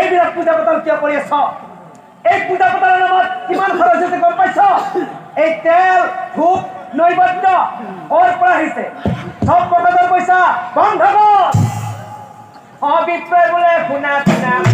এইবিলাক পূজা পাতল কিয় কৰি আছ? এই পূজা পাতলৰ নামত কিমান খৰচ হৈছে গম পাইছ? এই তেল, ধূপ, নৈবদ্য, ক'ৰ পৰা আহিছে? চব পকেটৰ পইচা বন্ধ কৰ। অবিত্ৰই বোলে শুনা শুনা।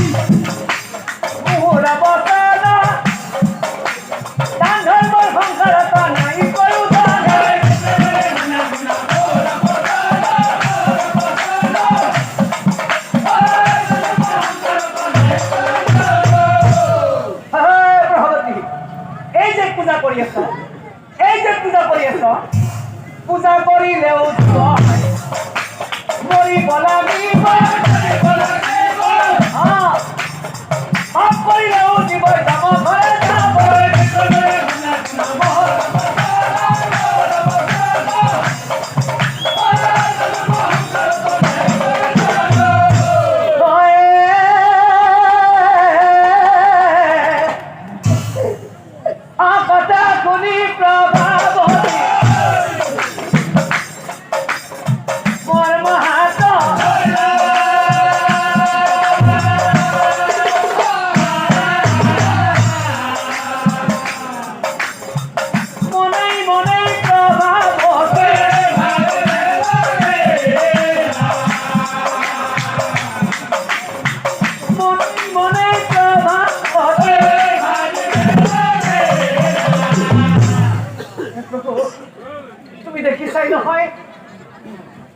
তুমি দেখিছাই নহয়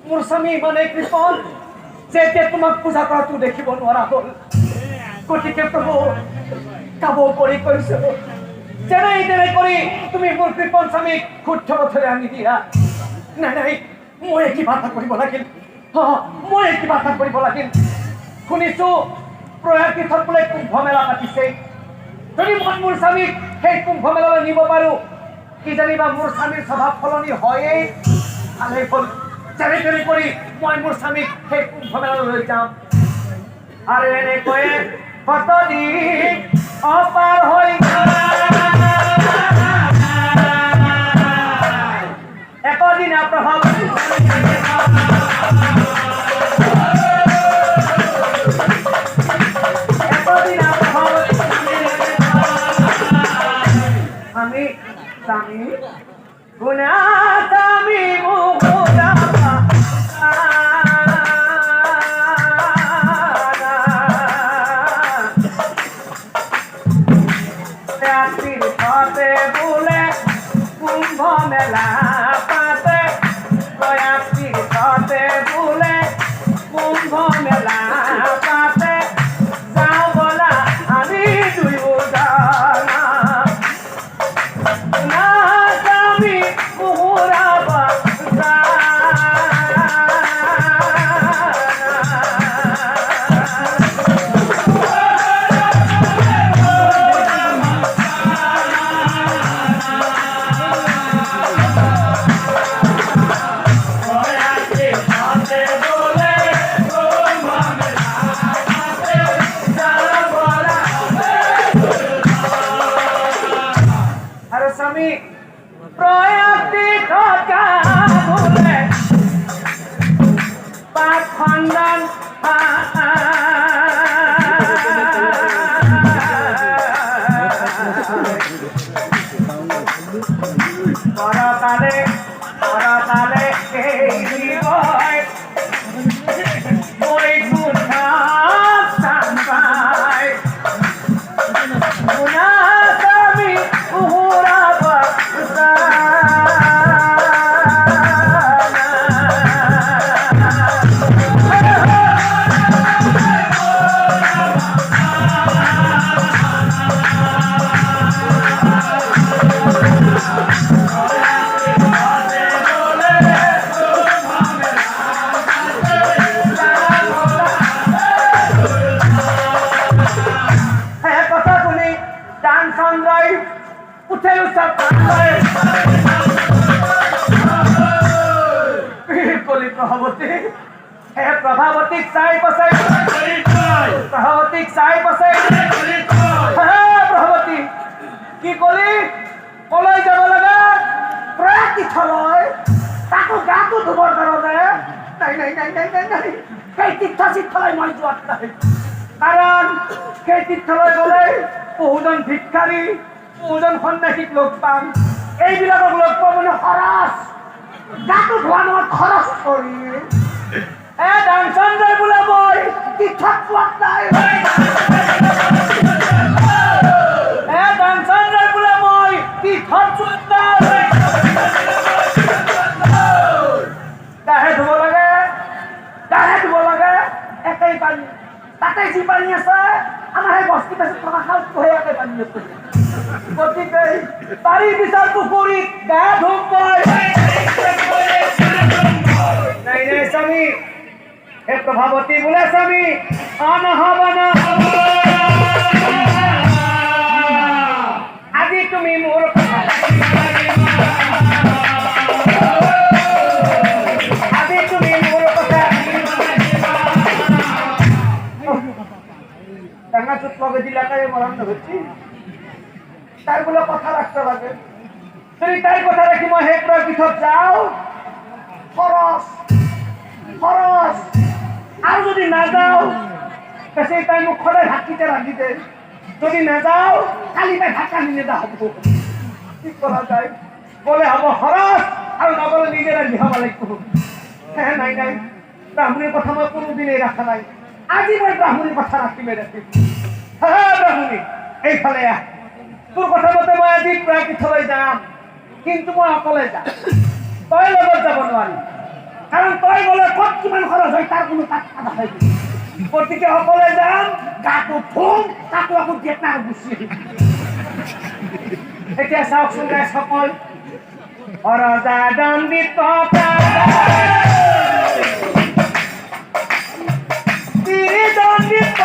মোৰ স্বামী ইমানেই কৃপণ যে তোমাক পূজা কৰাটো দেখিব নোৱাৰা হ'ল। গতিকে প্ৰভু কাব কৰি কৈছো যেনে তেনে কৰি তুমি মোৰ কৃপণ স্বামীক শুদ্ধ পথৰে আনি দিয়া। নাই নাই মই কিবা এটা কৰিব লাগিল। অ, মই কিবা এটা কৰিব লাগিল। শুনিছো সকলে বোলে কুম্ভ মেলা পাতিছে। যদি মই মোৰ স্বামীক সেই কুম্ভ মেলালৈ নিব পাৰোঁ, কি জানিবা মোৰ স্বামীৰ স্বভাৱ সলনি হয়েই? ভালে হ'ল যেনে তেনে কৰি মই মোৰ স্বামীক সেই কুম্ভ মেলালৈ লৈ যাম। আৰু এনেকৈয়ে কতদিন অপাৰ হৈ স্বামী গুণা স্বামী মুগুণা রাত্রির বলে কুম্ভ মেলা। প্রয়াতি কথা বলে পাঠ খণ্ডন ডান সঞ্জয় উঠে চাই পচাই প্ৰভাৱতীক চাই পচাই হে কি কলি? কলৈ যাব লাগে? প্ৰয়াগ তীৰ্থলৈ তাকো গাটো ধুবৰ কাৰণে। নাই নাই নাই নাই নাই নাই। সেই তীৰ্থ চিৰ্থলৈ মই যোৱাত নাই। কাৰণ সেই তীৰ্থলৈ বলে বহুজন ভিক্ষাৰী বহুজন সন্ন্যাসীক লগ পাম এইবিলাকক লগ পাম মানে খৰচ গাটো ধোৱা নহয় খৰচ কৰি এ দানচন্দ্ৰই বোলে মই তীৰ্থত পোৱাত নাই পাছত থকা খালটোহে একে পানী আছে গতিকে তাৰি বিচাৰ পুখুৰীত গা ধুম মই নাই নাই স্বামী হে প্ৰভাৱতী বোলে স্বামী আজি লগে দিলাকায় মরণ হচ্ছি। তার কথা রাখতে লাগে তুমি তার কথা রাখি মই হে পিছত যাও খরচ খরচ। আর যদি না যাও সেই তাই মোক সদায় ভাত কিটা দে যদি না যাও কালি পাই ভাত কানি নেদা হব কি করা যায়? বলে হব খরচ, আর নগলে নিজে রান্ধি হব লাগবে হ্যাঁ নাই নাই। ব্রাহ্মণের কথা মই কোনোদিনই রাখা নাই। আজি মই ব্রাহ্মণের কথা রাখিমে রাখিম হ্যাঁ ব্রাহ্মণী এইফালে তোৰ কথা মতে মই আজি প্ৰায় পীঠলৈ যাম কিন্তু মই অকলে যাম তই লগত যাব নোৱাৰি। কাৰণ তই গ'লে ক'ত কিমান খৰচ হয়, তাৰ কোনো গতিকে অকলে যাম, গাটো ধুম, তাতো আকৌ গেটাৰ গুচি এতিয়া চাওকচোন ৰাইজসকল অৰজা দণ্ডিত তিৰি দণ্ডিত